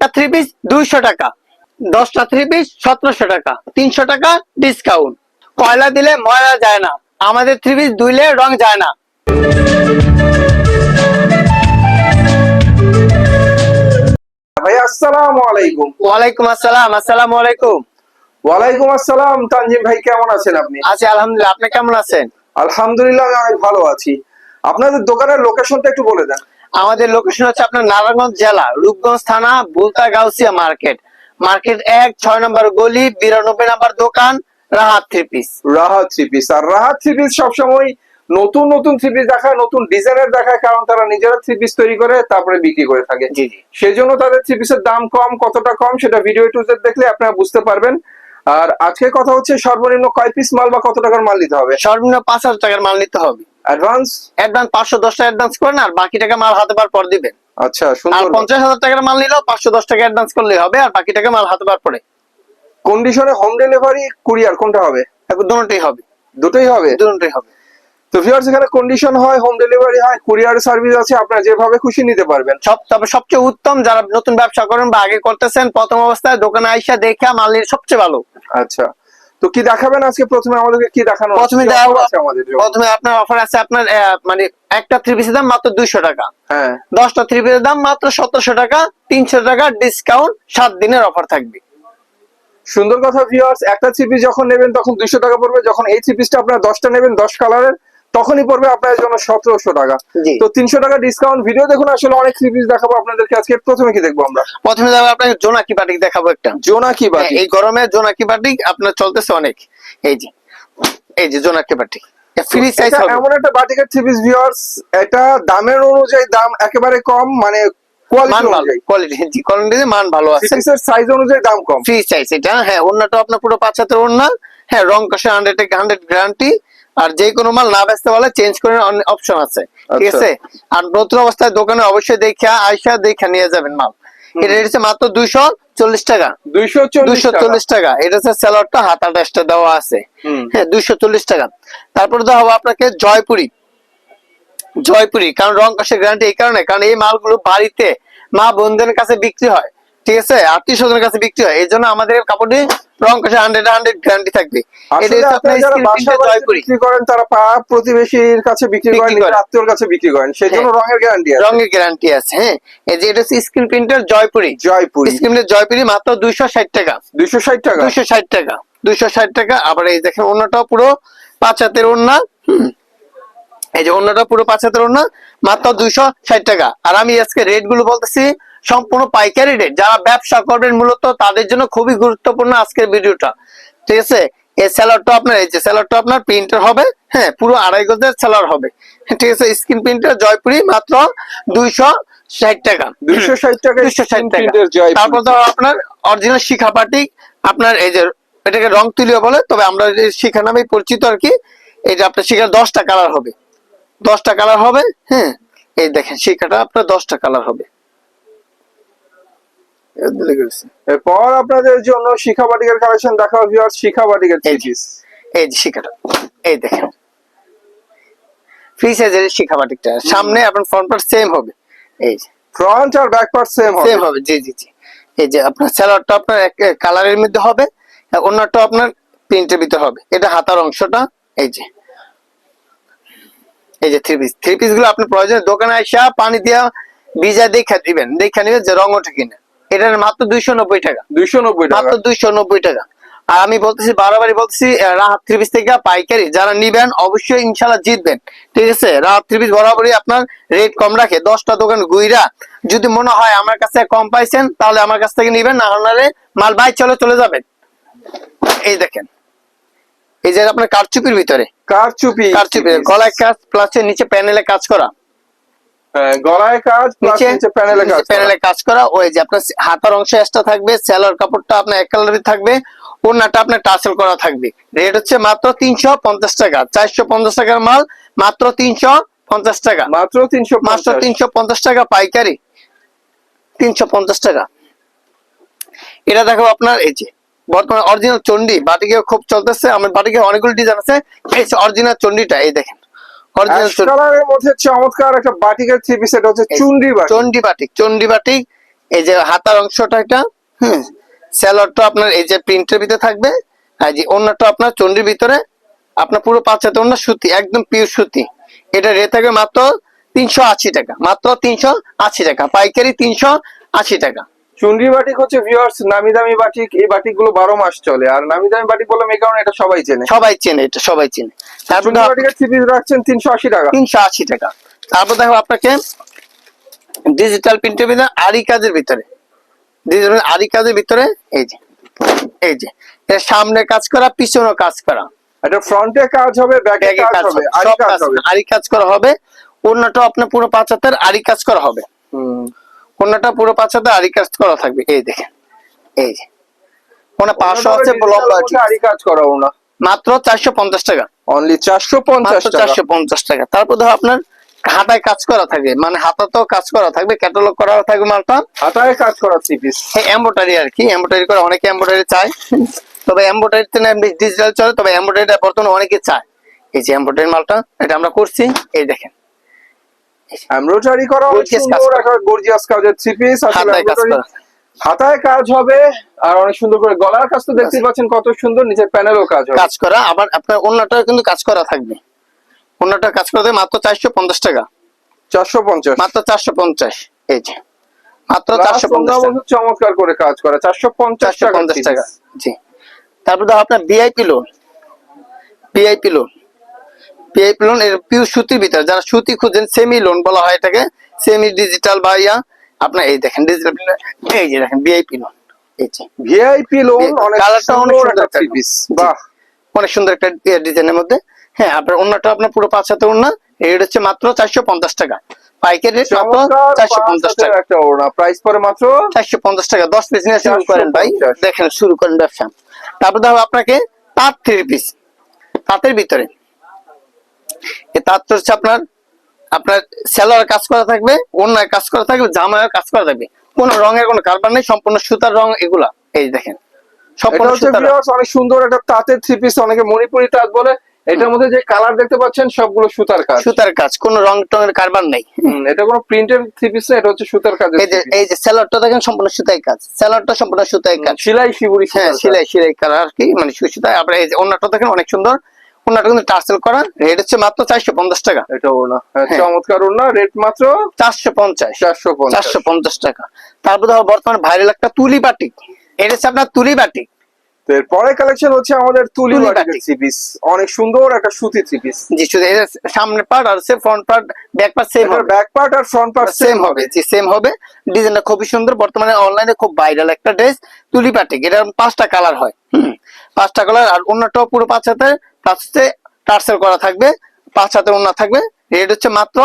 একটা three piece দুইশো টাকা। দশটা থ্রি পিস সতেরোশো টাকা। তিনশো টাকা ডিসকাউন্ট কয়লা দিলে ময়লা যায় না। আমাদের থ্রি পিস ধুইলে রং যায় না। ভাই আসসালামু আলাইকুম। ওয়ালাইকুম আসসালাম। আসসালামু আলাইকুম। ওয়ালাইকুম আসসালাম। তানজিম ভাই কেমন আছেন আপনি? আছি আলহামদুলিল্লাহ। আপনি কেমন আছেন? আলহামদুলিল্লাহ আমি অনেক ভালো আছি। আপনাদের দোকানের লোকেশনটা একটু বলে দেন। আমাদের লোকেশন হচ্ছে আপনার নারায়ণগঞ্জ জেলা রূপগঞ্জ থানা বুলতা গাউসিয়া মার্কেট। মার্কেট এক ছয় নম্বর গলি বিরানব্বই নম্বর দোকান Rahat three piece Rahat three piece আর রাহাত থ্রি পিস সবসময় নতুন নতুন থ্রি পিস দেখায় নতুন ডিজাইনের দেখায় কারণ তারা নিজেরা থ্রি পিস তৈরি করে তারপরে বিক্রি করে থাকে। জি জি। সেই জন্য তাদের থ্রি পিসের দাম কম কতটা কম সেটা ভিডিও টু দেখলে আপনারা বুঝতে পারবেন। আর আজকে কথা হচ্ছে সর্বনিম্ন কয় পিস মাল বা কত টাকার মাল নিতে হবে? সর্বনিম্ন পাঁচ হাজার টাকার মাল নিতে হবে। অ্যাডভান্স অ্যাডভান্স পাঁচশো দশ টাকা অ্যাডভান্স করেন আর বাকি টাকা মাল হাতে পার পর দিবেন আচ্ছা আর সুন্দর পঞ্চাশ হাজার টাকার মাল নিলেও পাঁচশো দশ টাকা অ্যাডভান্স করলে হবে আর বাকি টাকা মাল হাতে পার পরে। কন্ডিশনে হোম ডেলিভারি কুরিয়ার কোনটা হবে? এখন দুটোই হবে। দুটোই হবে? দুটোই হবে। তো ভিউয়ার্স এখানে কন্ডিশন হয় হোম ডেলিভারি হয় কুরিয়ার সার্ভিস আছে আপনারা যেভাবে খুশি নিতে পারবেন। সব তবে সবচেয়ে উত্তম যারা নতুন ব্যবসা করেন বা আগে করতেছেন প্রথম অবস্থায় দোকানে আইসা দেখে মাল নিলে সবচেয়ে ভালো। আচ্ছা। তো কি দেখাবেন আজকে? প্রথমে আমাদেরকে কি দেখানো প্রথমে দেখাবো- আছে আমাদের জন্য? প্রথমে আপনার অফার আছে আপনার মানে একটা থ্রি পিসের দাম মাত্র দুইশো টাকা। হ্যাঁ। দশটা থ্রি পিসের দাম মাত্র সতেরোশো টাকা তিনশো টাকা ডিসকাউন্ট সাত দিনের অফার থাকবে। সুন্দর কথা ভিউয়ার্স একটা থ্রি পিস যখন নেবেন তখন দুইশো টাকা পড়বে। যখন এই থ্রি পিসটা আপনারা দশটা নেবেন দশ কালারের তখনই পড়বে আপনার জন্য সতেরোশো টাকা। তো তিনশো টাকা ডিসকাউন্ট ভিডিও দেখুন আসলে অনেক পিস দেখাবো আপনাদেরকে। আজকে প্রথমে কি দেখব আমরা? প্রথমে যাব আপনাকে জোনাকি বাটিক দেখাবো একটা। জোনাকি হ্যাঁ, বাটি এই গরমে জোনাকি বাটিক আপনার চলতেছে অনেক। এই যে এই যে জোনাকি বাটিক। ফ্রি সাইজ হবে। এমন একটা বাটিকের থ্রি পিস ভিউয়ার্স এটা দামের অনুযায়ী দাম একেবারে কম মানে মান কোয়ালিটি ভালো কোয়ালিটি মান ভালো আছে। সাইজ অনুযায়ী দাম কম। ফ্রি সাইজ এটা হ্যাঁ অন্যটা আপনার পুরো পাঁচ হাতের ওড়না। হ্যাঁ রং কষে হান্ড্রেড হান্ড্রেড গ্যারান্টি আর যে কোনো মাল না বেচতে পারলে চেঞ্জ করে অপশন আছে। ঠিক আচ্ছা। আছে? আর নতুন অবস্থায় দোকানে অবশ্যই দেখা আইসা দেখা নিয়ে যাবেন মাল। এটা হচ্ছে মাত্র দুইশো চল্লিশ টাকা। দুইশো দুইশো চল্লিশ টাকা। এটা হচ্ছে স্যালাডটা হাত আঠাশটা দেওয়া আছে। হ্যাঁ দুইশো চল্লিশ টাকা। তারপরে তো হবে আপনাকে জয়পুরি। জয়পুরি কারণ রং কষের গ্যারান্টি এই কারণে কারণ এই মালগুলো বাড়িতে মা বোনদের কাছে বিক্রি হয়। ঠিক আছে? আত্মীয় স্বজনের কাছে বিক্রি হয়। এই জন্য আমাদের কাপড়ে রং কষে হান্ড্রেড হান্ড্রেড গ্যারান্টি থাকবে। এটা আসলে হচ্ছে আপনার আপনারা যারা স্ক্রিন বাসা প্রিন্টের বাড়িতে জয়পুরি। বিক্রি করেন তারা প্রতিবেশীর কাছে বিক্রি করেন বিক্রি নিজের করেন। আত্মীয়র কাছে বিক্রি করেন সেই জন্য হ্যাঁ। রঙের গ্যারান্টি আছে। রঙের গ্যারান্টি আছে হ্যাঁ। এই যে এটা স্ক্রিন প্রিন্টের জয়পুরি। জয়পুরি। স্ক্রিনের জয়পুরি মাত্র দুইশো ষাট টাকা। দুইশো ষাট টাকা? দুইশো ষাট টাকা। দুইশো ষাট টাকা। আবার এই দেখেন অন্যটাও পুরো পাঁচ হাতের হুম। এই যে অন্যটা পুরো পাঁচ হাতের ওড়না মাত্র দুইশো ষাট টাকা। আর আমি আজকে রেটগুলো বলতেছি সম্পূর্ণ পাইকারি রেট যারা ব্যবসা করবেন মূলত তাদের জন্য খুবই গুরুত্বপূর্ণ আজকের ভিডিওটা। ঠিক আছে? এই স্যালাডটা আপনার এই যে স্যালাডটা আপনার প্রিন্টার হবে হ্যাঁ পুরো আড়াই গজের স্যালাড হবে। ঠিক আছে? স্ক্রিন প্রিন্টার জয়পুরি মাত্র দুইশো ষাট টাকা। দুইশো ষাট টাকা দুইশো ষাট টাকা। তারপর তো আপনার অরিজিনাল শিখা পাটি আপনার এই যে এটাকে রং তুলিও বলে তবে আমরা শিখা নামে পরিচিত আর কি। এটা আপনার শিখা দশটা কালার হবে। দশটা কালার হবে হ্যাঁ এই দেখেন শিখাটা আপনার দশটা কালার হবে। এই। এরপর আপনাদের জন্য শিখা বাটিকের কালেকশন শিখা বাটিকের থ্রি এই যে। পিস এই যে শিখাটা এই দেখেন। ফ্রি সাইজের শিখা বাটিকটা সামনে আপনার ফ্রন্ট পার্ট সেম হবে। এই যে ফ্রন্ট আর ব্যাক পার্ট সেম হবে। সেম হবে জি জি জি। এই যে আপনার স্যালাডটা আপনার এক কালারের মধ্যে হবে আর অন্যটা আপনার প্রিন্টের ভিতরে হবে। এটা হাতার অংশটা এই যে। এই যে থ্রি পিস থ্রি পিসগুলো আপনার প্রয়োজনে দোকানে আসা পানি দিয়া ভিজা দেখা দিবেন। দেখা নিবেন যে রং ওঠে কিনা। এটার মাত্র দুইশো নব্বই টাকা। দুইশো নব্বই টাকা। মাত্র দুইশো নব্বই টাকা। আর আমি বলতেছি বারবারই বলতেছি রাহাত থ্রি থেকে পাইকারি যারা নিবেন অবশ্যই ইনশাল্লাহ জিতবেন। ঠিক আছে? রাহাত থ্রি বরাবরই আপনার রেট কম রাখে। দশটা দোকান গুইরা যদি মনে হয় আমার কাছে কম পাইছেন তাহলে আমার কাছ থেকে নিবেন না হলে মাল বাই চলে চলে যাবেন। এই দেখেন। এই যে আপনার কারচুপির ভিতরে। কারচুপি। কারচুপি গলায় কাজ প্লাস নিচে প্যানেলে কাজ করা। গলায় কাজ প্লাস নিচে নিচে প্যানেলে কাজ প্যানেলে কাজ করা। ওই যে আপনার হাতার অংশে এক্সট্রা থাকবে সেলার কাপড়টা আপনার এক কালারের থাকবে ওনাটা আপনার টাসেল করা থাকবে। রেট হচ্ছে মাত্র তিনশো পঞ্চাশ টাকা চারশো পঞ্চাশ টাকার মাল মাত্র তিনশো পঞ্চাশ টাকা। মাত্র তিনশো মাত্র তিনশো পঞ্চাশ টাকা পাইকারি। তিনশো পঞ্চাশ টাকা। এটা দেখো আপনার এই যে বর্তমানে অরিজিনাল চন্ডি বাটিকে খুব চলতেছে। আমার বাটিকে অনেকগুলো ডিজাইন আছে। এই অরিজিনাল চন্ডিটা এই দেখেন। অরিজিনাল কালারের মধ্যে চমৎকার একটা বাটিকের থ্রি পিস এটা হচ্ছে চুন্ডি বাটি চন্ডি বাটিক চন্ডি বাটিক এই যে হাতার অংশটা এটা হ্যাঁ স্যালোয়ারটা আপনার এই যে প্রিন্টের ভিতরে থাকবে আর যে অন্যটা আপনার চন্ডির ভিতরে আপনার পুরো পাঁচ হাতে অন্য সুতি একদম পিওর সুতি। এটা রেট থাকবে মাত্র তিনশো আশি টাকা মাত্র তিনশো আশি টাকা পাইকারি তিনশো আশি টাকা। চুন্ডি বাটিক হচ্ছে ভিউয়ার্স নামি দামি বাটিক এই বাটিকগুলো বারো মাস চলে। আর নামি দামি বাটিক বললাম এই কারণে এটা সবাই চেনে। সবাই চেনে এটা সবাই চেনে। তারপর বাটিকের থ্রি পিস রাখছেন তিনশো আশি টাকা। তিনশো আশি টাকা। তারপর দেখো আপনাকে ডিজিটাল প্রিন্টের ভিতরে আরি কাজের ভিতরে। ডিজিটাল আরি কাজের ভিতরে এই যে এই যে। এর সামনে কাজ করা পিছনে কাজ করা। এটা ফ্রন্টে কাজ হবে ব্যাকে ব্যাগে কাজ কাজ হবে হবে আরি কাজ কাজ হবে। আরি কাজ করা হবে। অন্যটা আপনার পুরো পাঁচ হাতের আরি কাজ করা হবে। অন্যটা পুরো পাঁচ হাতে আরি কাজ করা থাকবে। এই দেখেন এই যে। ওনা পাঁচশো আছে লম্বা আরি কাজ করা না মাত্র চারশো পঞ্চাশ টাকা। অনলি চারশো পঞ্চাশ চারশো পঞ্চাশ টাকা। তারপর ধরো আপনার হাতায় কাজ করা থাকবে মানে হাতাতেও কাজ করা থাকবে ক্যাটালগ করা থাকবে মালটা। হাতায় কাজ করা থ্রি পিস এম্বোটারি আর কি এম্বোটারি করে অনেকে এম্বোটারি চায়। তবে এম্বোটারিতে না ডিজিটাল চলে তবে এম্বোটারিটা বর্তমানে অনেকে চায়। এই যে এম্বোটারি মালটা এটা আমরা করছি এই দেখেন। এমব্রয়ডারি করা সুন্দর একটা গর্জিয়াস কাজের থ্রি পিস আসলে হাতায় কাজ হবে আর অনেক সুন্দর করে গলার কাজ তো দেখতেই পাচ্ছেন কত সুন্দর নিচের প্যানেলও কাজ হবে। কাজ করা আবার আপনার অন্যটাও কিন্তু কাজ করা থাকবে। অন্যটা কাজ করতে মাত্র চারশো পঞ্চাশ টাকা। চারশো পঞ্চাশ। মাত্র চারশো পঞ্চাশ এই যে। মাত্র চারশো পঞ্চাশ টাকা। চমৎকার করে কাজ করা চারশো পঞ্চাশ চারশো টাকা পঞ্চাশ three টাকা জি। তারপর ধরো আপনার VIP lawn VIP lawn VIP lawn এর পিউ সুতির ভিতরে। যারা সুতি খুঁজেন সেমি লোন বলা হয় এটাকে। সেমি ডিজিটাল বা ইয়া। আপনার এই দেখেন ডিজিটাল এই যে দেখেন ভিআইপি লোন এই যে। ভিআইপি লোন অনেক কালারটা অনেক সুন্দর একটা পিস বাহ। অনেক সুন্দর একটা ডিজাইনের মধ্যে। হ্যাঁ আপনার অন্যটা আপনার পুরো পাঁচ হাতে ওড়না। রেট হচ্ছে মাত্র চারশো পঞ্চাশ টাকা। পাইকারি রেট মাত্র চারশো পঞ্চাশ টাকা। একটা ওড়না। প্রাইস পরে মাত্র চারশো পঞ্চাশ টাকা। দশ পিস নিয়ে শুরু করেন ভাই। দেখেন শুরু করেন ব্যবসা। তারপর দেখো আপনাকে তাঁত থ্রি পিস তাঁতের ভিতরে। এই হচ্ছে আপনার আপনার সেলার কাজ করা থাকবে অন্যায় কাজ করা থাকবে জামায় কাজ করা থাকবে। কোনো রঙের কোনো কারবার নেই সম্পূর্ণ সুতার রং এগুলা। এই দেখেন এটা সম্পূর্ণ হচ্ছে সুতার রং। viewers অনেক সুন্দর একটা তাঁতের থ্রি পিস অনেকে মণিপুরি তাঁত বলে এটার মধ্যে যে কালার দেখতে পাচ্ছেন সবগুলো সুতার কাজ। সুতার কাজ কোনো রং টঙের কারবার নেই। এটা কোনো প্রিন্টের থ্রি পিস না এটা হচ্ছে সুতার কাজ এই যে এই যে সেলারটা দেখেন সম্পূর্ণ সুতাই কাজ। সেলারটা সম্পূর্ণ সুতাই কাজ। সেলাই শিবুরি হ্যাঁ। সেলাই সেলাই করা আর কি মানে সুতায় আবার এই যে অন্যটা দেখেন অনেক সুন্দর। অন্যটা কিন্তু টার্সেল করা রেট হচ্ছে মাত্র চারশো পঞ্চাশ টাকা। এটা ওড়না। হ্যাঁ, হ্যাঁ। চমৎকার ওড়না রেট মাত্র চারশো পঞ্চাশ। চারশো চারশো পঞ্চাশ টাকা। তারপর ধরো বর্তমানে ভাইরাল একটা তুলি বাটিক এটা হচ্ছে আপনার তুলি বাটিক তো এরপরে কালেকশন হচ্ছে আমাদের তুলি। থ্রি পিস অনেক সুন্দর একটা সুতি থ্রি পিস জি শুধু সামনে পার্ট আর সে front part back part same হবে। ব্যাক পার্ট আর ফ্রন্ট পার্ট সেম হবে জি সেম হবে। ডিজাইনটা খুবই সুন্দর। বর্তমানে অনলাইনে খুব ভাইরাল একটা ড্রেস তুলি বাটিক এটা পাঁচটা কালার হয়। পাঁচটা কালার আর অন্যটাও পুরো পাঁচ হাতে হচ্ছে টার্সেল করা থাকবে পাঁচ হাতে অন্য থাকবে রেট হচ্ছে মাত্র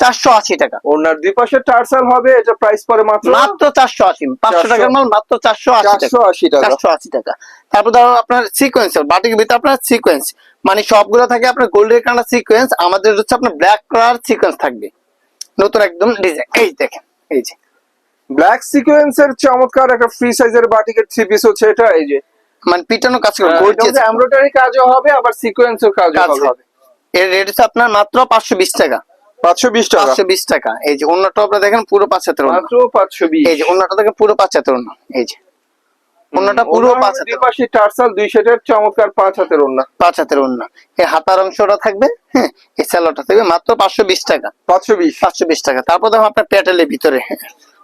চারশো আশি টাকা। ওনার দুই পাশে টার্সাল হবে এটা প্রাইস পরে মাত্র মাত্র চারশো আশি পাঁচশো টাকার মাল মাত্র চারশো আশি চারশো আশি টাকা। চারশো আশি টাকা। তারপর আপনার সিকোয়েন্স বাটিকের ভিতরে আপনার সিকোয়েন্স মানে সবগুলো থাকে আপনার গোল্ডের কালার সিকোয়েন্স আমাদের হচ্ছে আপনার ব্ল্যাক কালার সিকোয়েন্স থাকবে। নতুন একদম ডিজাইন এই দেখেন এই যে। ব্ল্যাক সিকোয়েন্সের চমৎকার একটা ফ্রি সাইজের বাটিকের থ্রি পিস হচ্ছে এটা এই যে। মানে পিটানো কাজ করে gorgeous এমব্রয়ডারি কাজও হবে আবার সিকোয়েন্সের কাজও কাজ। হবে। এর রেট হচ্ছে আপনার মাত্র পাঁচশো বিশ টাকা। পাঁচশো বিশ টাকা? পাঁচশো বিশ টাকা। এই যে অন্যটা আপনার দেখেন পুরো পাঁচ হাতের ওড়না। মাত্র পাঁচশো বিশ। এই যে অন্যটা দেখেন পুরো পাঁচ হাতের ওড়না। এই যে। অন্যটা পুরো পাঁচ দুই হাতের পাশে টার্সাল দুই সেটের চমৎকার পাঁচ হাতের ওড়না পাঁচ হাতের ওড়না এই হাতার অংশটা থাকবে হ্যাঁ এই স্যালোটা থাকবে মাত্র পাঁচশো বিশ টাকা। পাঁচশো বিশ। পাঁচশো বিশ টাকা। তারপর দেখো আপনার প্যাটেলের ভিতরে হ্যাঁ,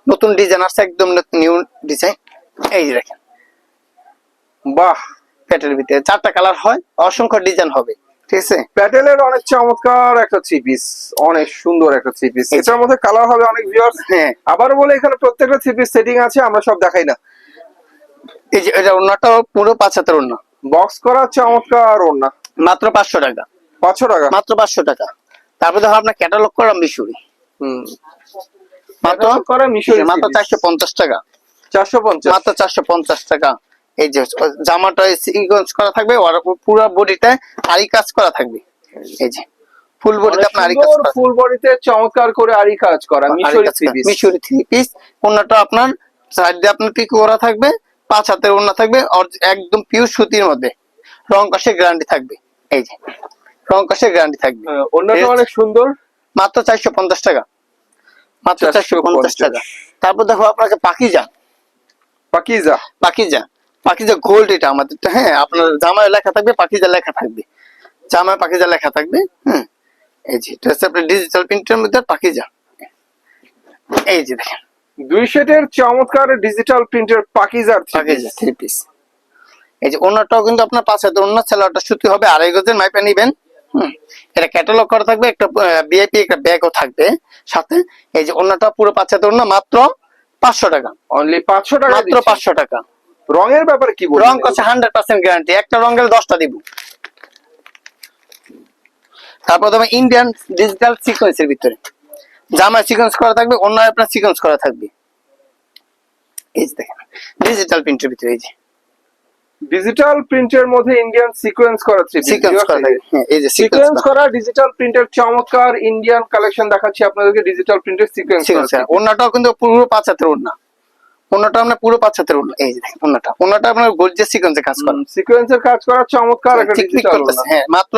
নতুন ডিজাইন আসছে একদম নিউ ডিজাইন এই যে দেখেন। বাহ প্যাটেলের ভিতরে চারটা কালার হয় অসংখ্য ডিজাইন হবে ঠিক আছে? প্যাটেলের অনেক চমৎকার একটা থ্রি পিস অনেক সুন্দর একটা থ্রি পিস এটার মধ্যে কালার হবে অনেক ভিউয়ার্স হ্যাঁ। আবার বলে এখানে প্রত্যেকটা থ্রি পিস সেটিং আছে আমরা সব দেখাই না। এই যে এটা ওড়নাটাও পুরো পাঁচ হাতের ওড়না। বক্স করা চমৎকার মাত্র পাঁচশো টাকা। পাঁচশো টাকা? মাত্র পাঁচশো টাকা। তারপর আপনার ক্যাটালগ করা মিশুরি। হুম। মাত্র? Catalog করা মিশরি মাত্র চারশো পঞ্চাশ টাকা। চারশো পঞ্চাশ। মাত্র চারশো পঞ্চাশ টাকা। এই যে জামাটা সিকোয়েন্স করা থাকবে আর পুরো বডিতে আরি কাজ করা থাকবে। এই যে ফুল বডিতে আপনার আরি কাজ করা ফুল বডিতে চমৎকার করে আরি কাজ করা মিশরি থ্রি পিস মিশরি থ্রি পিস ওনাটা আপনার সাইড দিয়ে আপনার পিক করা থাকবে পাঁচ হাতের ওনা থাকবে আর একদম পিওর সুতির মধ্যে। রং কষের গ্যারান্টি থাকবে। এই যে রং কষের গ্যারান্টি থাকবে। অন্যটা অনেক সুন্দর। মাত্র চারশো পঞ্চাশ টাকা। মাত্র চারশো পঞ্চাশ টাকা। তারপর দেখো আপনাকে পাকিজা। পাকিজা। পাকিজা। পাকিজা গোল্ড এটা আমাদের হ্যাঁ আপনার জামায় লেখা থাকবে পাকিজা লেখা থাকবে। জামায় পাখিজা লেখা থাকবে হ্যাঁ এই যে এটা হচ্ছে আপনার ডিজিটাল প্রিন্টের মধ্যে পাখিজা। এই যে দেখেন। দুই চমৎকার ডিজিটাল প্রিন্টের পাকিজার পাকিজা থ্রি পিস এই যে অন্যটাও কিন্তু আপনার পাঁচ হাজার অন্য সেলারটা সুতি হবে আড়াই গজের মাইপে নিবেন হুম। এটা ক্যাটালগ করা থাকবে একটা বিআইপি একটা ব্যাগও থাকবে সাথে। এই যে অন্যটা পুরো পাঁচ অন্য মাত্র পাঁচশো টাকা। অনলি পাঁচশো টাকা মাত্র পাঁচশো টাকা। রঙের ব্যাপারে কি বলবেন রং করছে হান্ড্রেড পার্সেন্ট গ্যারান্টি একটা রং গেলে দশটা দিব। তারপর তোমার ইন্ডিয়ান ডিজিটাল সিকোয়েন্সের ভিতরে। জামা সিকোয়েন্স করা থাকবে অন্য আপনার সিকোয়েন্স করা থাকবে। এই যে দেখেন ডিজিটাল প্রিন্টের ভিতরে এই যে। ডিজিটাল প্রিন্টের মধ্যে ইন্ডিয়ান সিকোয়েন্স করা সিকোয়েন্স করা থাকবে হ্যাঁ এই যে সিকোয়েন্স করা। ডিজিটাল প্রিন্টের চমৎকার ইন্ডিয়ান কালেকশন দেখাচ্ছি আপনাদেরকে ডিজিটাল প্রিন্টের সিকোয়েন্স অন্যটাও কিন্তু পুরো পাঁচ হাতের ওড়না। আপনার পুরো পাঁচ হাতের এই আপনার গর্জিয়াস সিকোয়েন্সে কাজ করা। সিকোয়েন্সের কাজ করা চমৎকার একটা টিকটিক ডিজিটাল করতেছে। হ্যাঁ মাত্র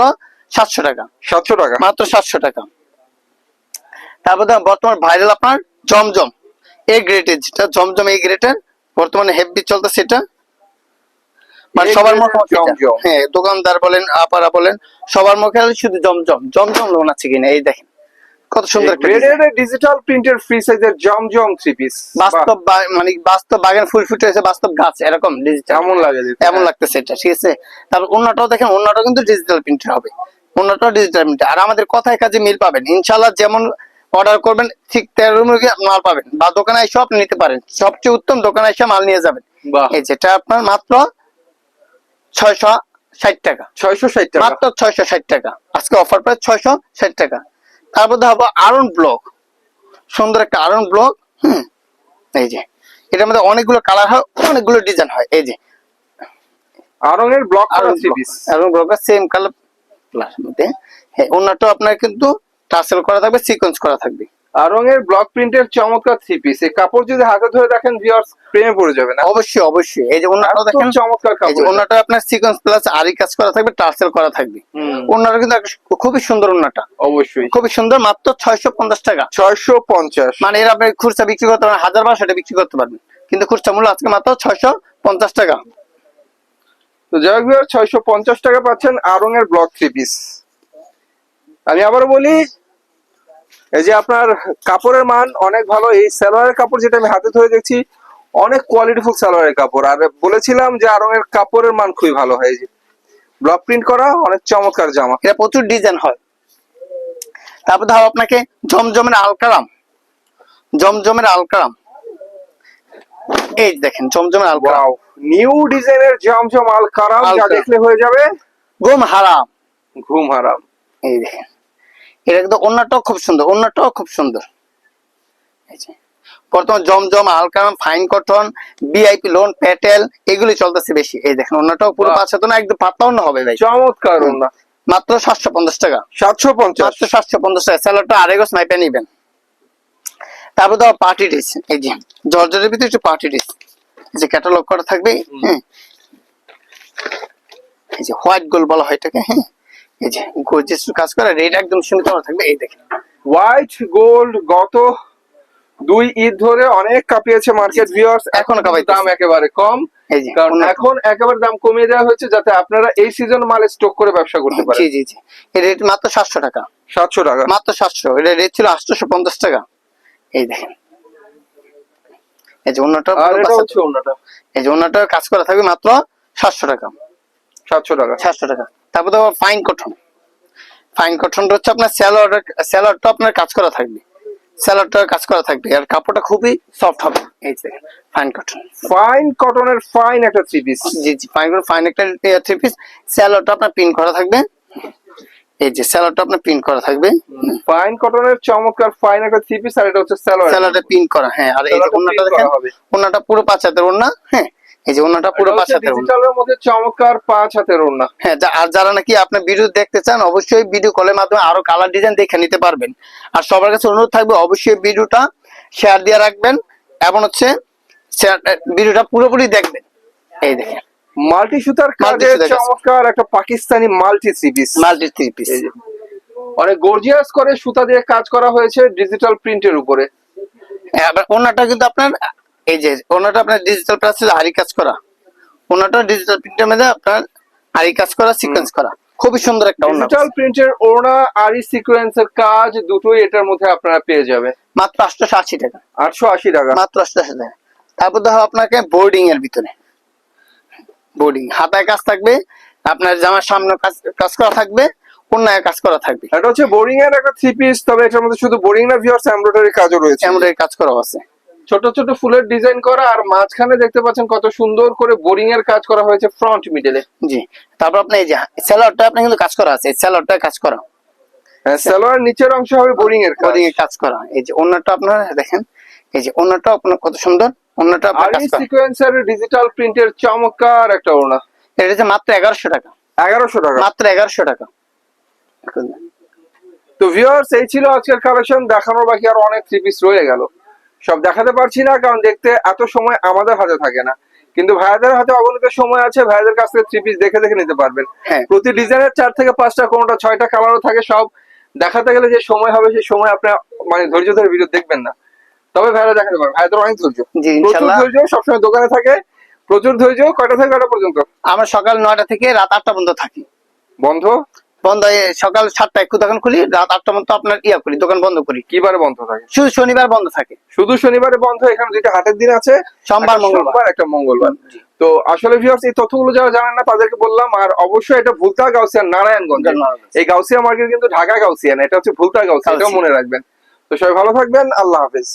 সাতশো টাকা। সাতশো টাকা। মাত্র সাতশো টাকা। তারপর দেখেন বর্তমান ভাইরাল আপনার জমজম। এ গ্রেডের যেটা জমজম এই গ্রেডের বর্তমানে হেভি চলতেছে এটা। মানে সবার মুখে হ্যাঁ দোকানদার বলেন আপারা বলেন সবার মুখে শুধু জমজম। জমজম লোন আছে কিনা এই দেখেন। কত সুন্দর একটা ডিজিটাল প্রিন্টের ফ্রি সাইজের জমজম থ্রি পিস বাস্তব মানে বাস্তব বাগান ফুল ফুটে আছে বাস্তব গাছ এরকম ডিজিটাল এমন লাগে। এমন লাগতেছে এটা? ঠিক আছে? তারপর অন্যটাও দেখেন অন্যটাও কিন্তু ডিজিটাল প্রিন্টের হবে। অন্যটাও ডিজিটাল প্রিন্টার আর আমাদের কথায় কাজে মিল পাবেন। ইনশাল্লাহ যেমন অর্ডার করবেন ঠিক তেরো মাল পাবেন। বা দোকানে এসে আপনি নিতে পারেন। সবচেয়ে উত্তম দোকানে এসে মাল নিয়ে যাবেন। এই যেটা আপনার মাত্র ছয়শো ষাট টাকা। ছয়শো ষাট টাকা। মাত্র ছয়শো ষাট টাকা। আজকে অফার প্রাইস ছয়শো ষাট টাকা। তারপর দেখো আরন ব্লক সুন্দর একটা আরন ব্লক হুম এই যে। এটার মধ্যে অনেকগুলো কালার হয় অনেকগুলো ডিজাইন হয় এই যে। আরঙের ব্লক আরন ব্লকের সেম কালার মধ্যে। হ্যাঁ অন্যটা আপনার কিন্তু টাসেল করা থাকবে সিকোয়েন্স করা থাকবে। আরঙের ব্লক প্রিন্টের চমৎকার থ্রি পিস এই কাপড় যদি হাতে ধরে দেখেন ভিউয়ার্স প্রেমে পড়ে যাবে না। অবশ্যই অবশ্যই। এই যে এত দেখেন চমৎকার এই যে কাপড়। অন্যটা আপনার সিকোয়েন্স প্লাস আরি কাজ করা থাকবে টার্সেল করা থাকবে। অন্যটা কিন্তু খুবই সুন্দর অন্যটা। অবশ্যই। খুবই সুন্দর মাত্র ছয়শো পঞ্চাশ টাকা। ছয়শো পঞ্চাশ। মানে এর আপনি খুচরা বিক্রি করতে পারেন হাজার বারোশো টাকা বিক্রি করতে পারবেন। কিন্তু খুচরা মূল্য আজকে মাত্র ছয়শো পঞ্চাশ টাকা। তো যাই হোক ভিউয়ার ছয়শো পঞ্চাশ টাকা পাচ্ছেন আরঙের ব্লক থ্রি পিস আমি আবার বলি এই যে আপনার কাপড়ের মান অনেক ভালো এই সালোয়ারের কাপড় যেটা আমি হাতে ধরে দেখছি অনেক কোয়ালিটিফুল সালোয়ারের কাপড়। আর বলেছিলাম যে আরঙের কাপড়ের মান খুবই ভালো হয় যে ব্লক প্রিন্ট করা অনেক চমৎকার জামা। এটা প্রচুর ডিজাইন হয়। তারপর ধরো আপনাকে জমজমের আলকারাম। জমজমের আলকারাম। এই দেখেন জমজমের আলকারাম। নিউ ডিজাইনের জমজম আল কারাম যা আলকারাম। দেখলে হয়ে যাবে ঘুম হারাম ঘুম হারাম এই দেখেন। এটা কিন্তু অন্যটাও খুব সুন্দর অন্যটাও খুব সুন্দর। বর্তমান জমজম আলকাম ফাইন কটন বিআইপি লোন প্যাটেল এগুলি চলতেছে বেশি। এই দেখেন অন্যটাও পুরো বাহ। পাঁচশো না একদম অন্য হবে ভাই। চমৎকার মাত্র সাতশো পঞ্চাশ টাকা। সাতশো পঞ্চাশ। মাত্র সাতশো পঞ্চাশ টাকা। স্যালাডটা আড়াই গোস মাইপে নিবেন। তারপর তো পার্টি ড্রেস এই যে জর্জরের ভিতরে একটু পার্টি ড্রেস এই যে ক্যাটালগ করা থাকবে হ্যাঁ। এই যে হোয়াইট গোল বলা হয় এটাকে হ্যাঁ। এই যে গর্জিয়াস কাজ করা রেট একদম সীমিত থাকবে এই দেখেন। হোয়াইট গোল্ড গত দুই ঈদ ধরে অনেক কাঁপিয়েছে মার্কেট ভিউয়ার্স এখনও। দাম একেবারে কম কারণ এখন একেবারে দাম কমিয়ে দেওয়া হয়েছে যাতে আপনারা এই সিজন মাল স্টক করে ব্যবসা করতে পারেন। জি জি। এই রেট মাত্র সাতশো টাকা। সাতশো টাকা। মাত্র সাতশো। এটা রেট ছিল আটশোশো পঞ্চাশ টাকা। এই দেখেন। এই যে অন্যটা আর এটা হচ্ছে অন্যটা। এই যে অন্যটা কাজ করা থাকবে মাত্র সাতশো টাকা। সাতশো টাকা। সাতশো টাকা। তারপর তো ফাইন কটন ফাইন কটনটা হচ্ছে আপনার স্যালোয়ার স্যালোয়ারটা আপনার কাজ করা থাকবে। স্যালোয়ারটা কাজ করা থাকবে। আর কাপড়টা খুবই সফট হবে। এই যে ফাইন কটন ফাইন কটনের ফাইন একটা থ্রি পিস জি জি ফাইন কটন ফাইন একটা থ্রি পিস স্যালোয়ারটা আপনার পিন করা থাকবে। এই যে স্যালোয়ারটা আপনার পিন করা থাকবে। ফাইন কটনের চমৎকার ফাইন একটা থ্রি পিস আর এটা হচ্ছে স্যালোয়ার স্যালোয়ারটা পিন করা হ্যাঁ। আর এই যে ওন্নাটা দেখেন। ওন্নাটা পুরো পাঁচ হাতের ওন্না হ্যাঁ। এই যে ওন্নাটা পুরো পাঁচ হাতের ডিজিটালের মধ্যে চমৎকার পাঁচ হাতের ওড়না। হ্যাঁ আর যারা নাকি আপনার ভিডিও দেখতে চান অবশ্যই ভিডিও কলের মাধ্যমে আরও কালার ডিজাইন দেখে নিতে পারবেন। আর সবার কাছে অনুরোধ থাকবে অবশ্যই ভিডিওটা শেয়ার দিয়ে রাখবেন এবং হচ্ছে ভিডিওটা পুরোপুরি দেখবেন। এই দেখেন। মাল্টি সুতার কাজে। চমৎকার একটা Pakistani multi three piece multi three piece. অনেক গর্জিয়াস করে সুতা দিয়ে কাজ করা হয়েছে ডিজিটাল প্রিন্টের উপরে। আবার ওনাটা কিন্তু আপনার এই যে ওনাটা আপনার ডিজিটাল প্লাস আরি কাজ করা। ওনাটা ডিজিটাল প্রিন্টের মধ্যে আপনার আরি কাজ করা সিকোয়েন্স করা। খুবই সুন্দর একটা ওনা ডিজিটাল প্রিন্টের ওড়না আর সিকোয়েন্সের কাজ দুটোই এটার মধ্যে আপনারা পেয়ে যাবেন। মাত্র আটশোশো আশি টাকা। আটশো আশি টাকা। মাত্র আটশোশো টাকা। তারপর দেখো আপনাকে বোর্ডিং এর ভিতরে। বোর্ডিং হাতায় কাজ থাকবে আপনার জামার সামনে কাজ কাজ করা থাকবে কন্যায় কাজ করা থাকবে। এটা হচ্ছে বোরিং এর একটা থ্রি পিস তবে এটার মধ্যে শুধু বোরিং না ভিউয়ার্স এমব্রয়ডারি কাজও রয়েছে। এমব্রয়ডারি কাজ করা আছে। ছোট ছোট ফুলের ডিজাইন করা আর মাঝখানে দেখতে পাচ্ছেন কত সুন্দর করে বোরিং এর কাজ করা হয়েছে ফ্রন্ট মিডলে। জি। তারপর আপনি এই যে স্যালাডটা আপনি কিন্তু কাজ করা আছে স্যালাডটা কাজ করা। সালোয়ার নিচের অংশ হবে বোরিং এর কাজ। বোর্ডিং এর কাজ করা। এই যে অন্যটা আপনারা দেখেন এই যে অন্যটা আপনার কত সুন্দর অন্যটা আপনার আর কাজ করা। সিকোয়েন্সের ডিজিটাল প্রিন্টের চমৎকার একটা ওড়না। এটা হচ্ছে মাত্র এগারোশো টাকা। এগারোশো টাকা। মাত্র এগারোশো টাকা। তো ভিউয়ার্স এই ছিল আজকের কালেকশন দেখানোর বাকি আর অনেক থ্রি পিস রয়ে গেল। সব দেখাতে পারছি না কারণ দেখতে এত সময় আমাদের হাতে থাকে না। কিন্তু ভাইয়াদের হাতে অগণিত সময় আছে ভাইয়াদের কাছ থেকে থ্রি পিস দেখে দেখে নিতে পারবেন। হ্যাঁ। প্রতি ডিজাইনের চার থেকে পাঁচটা কোনটা ছয়টা কালারও থাকে সব দেখাতে গেলে যে সময় হবে সেই সময় আপনি মানে ধৈর্য ধরে ভিডিও দেখবেন না। তবে ভাইয়ারা দেখাতে পারবেন ভাইয়াদের অনেক ধৈর্য। প্রচুর। ধৈর্য সবসময় দোকানে থাকে প্রচুর ধৈর্য কয়টা থেকে কয়টা পর্যন্ত? আমরা সকাল নয়টা থেকে রাত আটটা পর্যন্ত থাকি। বন্ধ? বন্ধ সকাল সাতটায় দোকান খুলি রাত আটটা পর্যন্ত আপনার ইয়া করি দোকান বন্ধ করি। কিবারে বন্ধ থাকে? শুধু শনিবার বন্ধ থাকে। শুধু শনিবারে বন্ধ এখানে দুইটা হাটের দিন আছে। সোমবার মঙ্গলবার। একটা মঙ্গলবার। তো আসলে ভিউয়ার্স এই তথ্যগুলো যারা জানেন না তাদেরকে বললাম আর অবশ্যই এটা ভুলতা গাউসিয়ান নারায়ণগঞ্জ। এই গাউসিয়া মার্কেট কিন্তু ঢাকা গাউসিয়ান এটা হচ্ছে ভুলতা গাউসিয়া এটাও মনে রাখবেন। তো সবাই ভালো থাকবেন আল্লাহ হাফেজ।